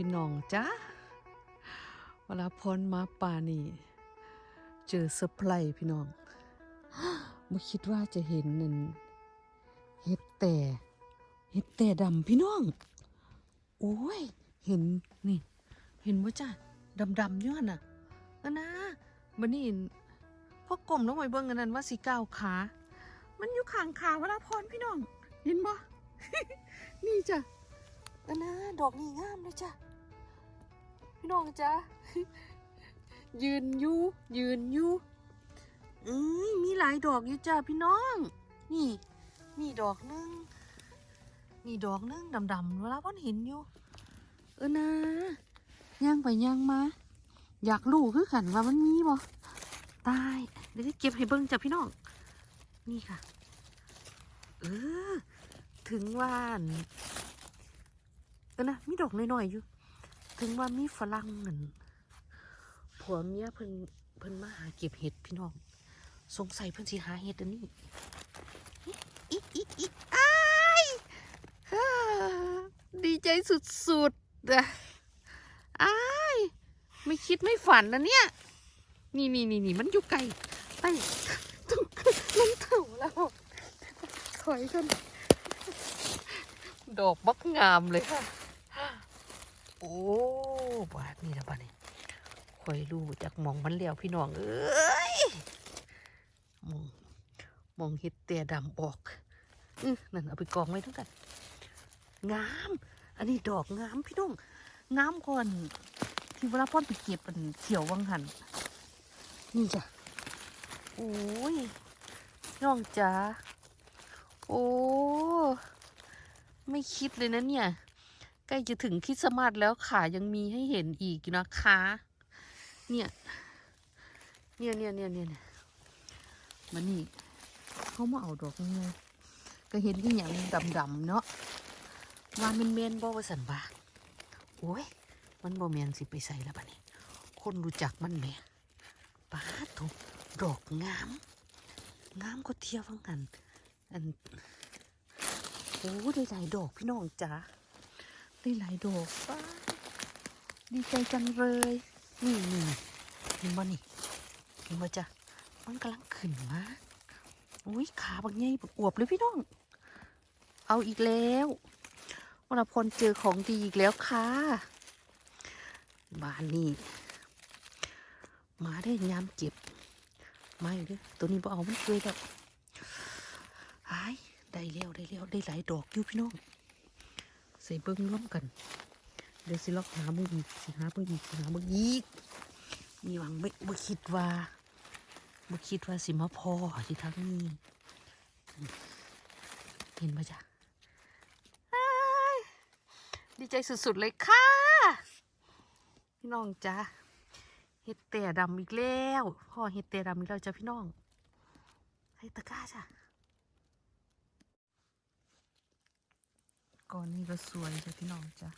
พี่น้องจ้าเวลาพรมาป่านี่ เจอเซอร์ไพรส์พี่น้องไม่คิดว่าจะเห็นนั่นเห็ดแต่เห็ดแต่ดำพี่น้อง โอ้ย เห็นนี่ เห็นว่าจ้าดำดำๆอยู่หั่นน่ะอันนะมันนี่พอกลมลงไปเบิ่งอันนั้นว่าสีก้าวขา มันอยู่ข้างขาเวลาพรพี่น้อง เห็นบ่นี่จ้ะอันนะดอกนี่งามเลยจ้ะ พี่น้องจ้ะยืนอยู่ยืนอยู่อืมมีหลายดอกอยู่จ้ะพี่น้อง นี่ นี่ดอกนึง นี่ดอกนึงดำๆเวลาพ่อนเห็นอยู่ เออนะย่างไปย่างมา อยากรู้คือกันว่ามันมีบ่ตายเดี๋ยวจะเก็บให้เบิ่งจ้ะพี่น้อง นี่ค่ะ เออ ถึงว่านเออนะมีดอกน้อยๆอยู่ ถึงว่ามีฝรั่งเงินผัวเมียเพิ่นเพิ่นมาหาเก็บเห็ดพี่น้อง สงสัยเพิ่นสิหาเห็ดอันนี้อีอีอีอ้ายดีใจสุดๆอะอ้ายไม่คิดไม่ฝันนะเนี่ย นี่นี่นี่นี่มันอยู่ไกลไปต้องมันเถ่าแล้ว ถอยกัน ดอกบักงามเลยค่ะ โอ้บาดนี่ละบาดนี่คอยรู้จากมองมันเลี้ยวพี่น้องเอ้ยมองมองเห็ดเตียดำออกอื้อนั่นเอาไปกองไว้ทั้งกันงาม อันนี้ดอกงามพี่น้องงามก่อนที่เวลาพ่อนไปเก็บมันเขียววังหันนี่จ้ะโอ้ยน้องจ๋าโอ้ไม่คิดเลยนะเนี่ย ใกล้จะถึงคริสต์มาสแล้วขายังมีให้เห็นอีกนะคะ เนี่ยเนี่ยเนี่ยเนี่ยเนี่ยเนี่ยมันนี่เขามาเอาดอกเงยก็เห็นที่อย่างดำๆเนาะว่าเมนเมนๆบ่ว่าสันบาโอ้ย มันบ่แมนสิไปใส่แล้วบัดนี้คนรู้จักมันแม่ป้าถูกดอกงาม งามก็เทียวฟังกันอันโอ้ได้หลายดอกพี่น้องจ๋า ได้หลายดอกป้าดีใจจังเลย นี่นี่เห็นบ่นี่เห็นบ่จ้ะมันกำลังขึ้นมาอุ้ยขาบักใหญ่บักอวบเลยพี่น้อง เอาอีกแล้ววรพลเจอของดีอีกแล้วค่ะบ้านนี่มาได้ยามเก็บมาอยู่ด้อตัวนี้บ่เอามันเคยแล้วหายได้แล้วได้แล้วได้หลายดอกอยู่พี่น้อง ส่เบิ้งร่วมกัน เดี๋ยวสิล็อกหามืออีกสิหามืออีกสิหามืออีกมีหวังไม่บ่คิดว่าบ่คิดว่าสิมาพอที่ทั้งนี้เห็นปะจ๊ะดีใจสุดๆเลยค่ะ พี่น้องจ้าเฮ็ดแต่ดำอีกแล้วพ่อเฮ็ดแต่ดำอีกแล้วจ้ะพี่น้องให้ตะก้าจ้ะ ก่อนนี้ก็สวยจ้ะพี่น้องจ้ะ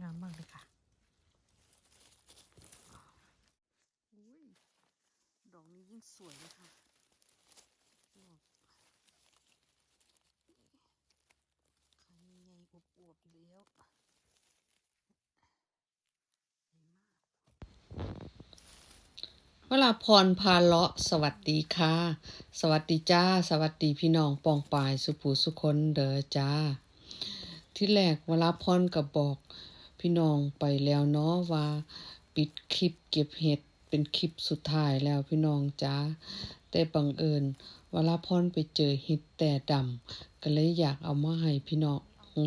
งามมากเลยค่ะอุ้ยดอกนี้ยิ่งสวยเลยค่ะดอกคันใหญ่อวบๆอยู่แล้ว วลาพรพาเลาะสวัสดีค่ะ สวัสดีจ้า สวัสดีพี่น้องปองปายสุภูสุคนเด้อจ้า ที่แรกเวลาพรก็บอกพี่น้องไปแล้วเนาะว่าปิดคลิปเก็บเห็ดเป็นคลิปสุดท้ายแล้วพี่น้องจ้าแต่บังเอิญเวลาพรไปเจอเห็ดแต่ดำก็เลยอยากเอามาให้พี่น้อง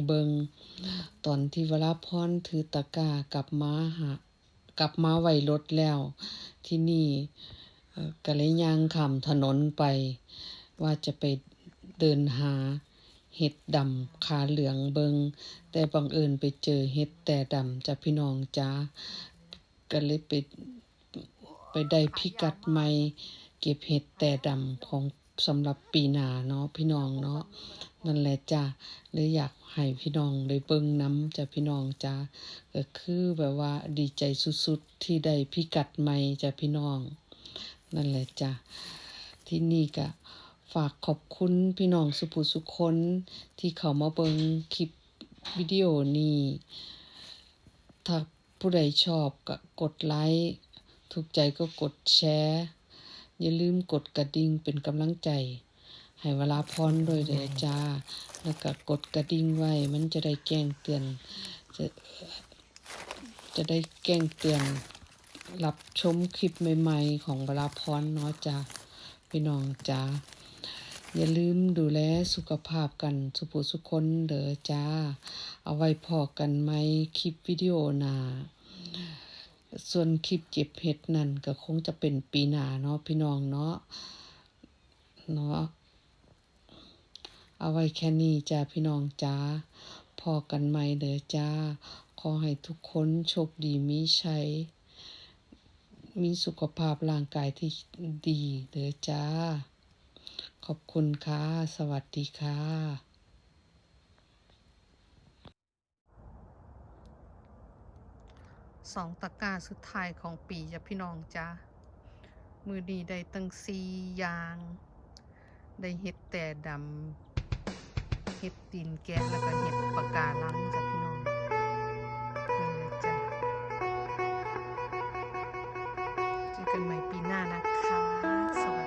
เบิงตอนที่เวลาพรถือตะกร้ากลับมาหา กลับมาไว้รถแล้ว ที่นี่ก็เลยย่างข้ามถนนไป ว่าจะไปเดินหาเห็ดดำขาเหลืองเบิง แต่บังเอิญไปเจอเห็ดแต่ดำจากพี่น้องจ้าก็เลยไปไปได้พิกัดใหม่เก็บเห็ดแต่ดำของ สำหรับปีหนาเนาะพี่น้องเนาะนั่นแหละจ้าเลยอยากให้พี่น้องได้เบิ่งน้ำจ้ะพี่น้องจ้าก็คือแบบว่าดีใจสุดๆ ที่ได้พิกัดใหม่จ้ะพี่น้อง นั่นแหละจ้ะที่นี่ก็ฝากขอบคุณพี่น้องสุภูสุคนที่เขามาเบิงคลิปวิดีโอนี้ถ้าผู้ใดชอบก็กดไลค์ถูกใจก็กดแชร์ อย่าลืมกดกระดิ่งเป็นกำลังใจ ให้เวลาพรด้วยเดจ้า แล้วก็กดกระดิ่งไว้ มันจะได้แจ้งเตือน จะจะได้แจ้งเตือน รับชมคลิปใหม่ ๆ ของเวลาพรเนาะจ้าพี่น้องจ้าอย่าลืมดูแลสุขภาพกันสุภูสุคนเด้อจ้า เอาไว้พอกันไหมคลิปวิดีโอหน้า ส่วนคลิปเจ็บเห็ดนั่นก็คงจะเป็นปีหน้าเนาะพี่น้องเนาะเนาะเอาไว้แค่นี้จ้าพี่น้องจ้าพอกันไหมเด้อจ้า ขอให้ทุกคนโชคดีมีชัยมีสุขภาพร่างกายที่ดีเด้อจ้า ขอบคุณค่ะ สวัสดีค่ะ สองตะกร้าสุดท้ายของปีจ้ะพี่น้องจ้ามือดีได้ตั้งสีอย่าง ได้เห็ดแต่ดำเห็ดตีนแกะแล้วก็เห็ดปากกาลังจ้ะพี่น้องนี่เลยจ้ะเจอกันใหม่ปีหน้านะคะ สวัสดี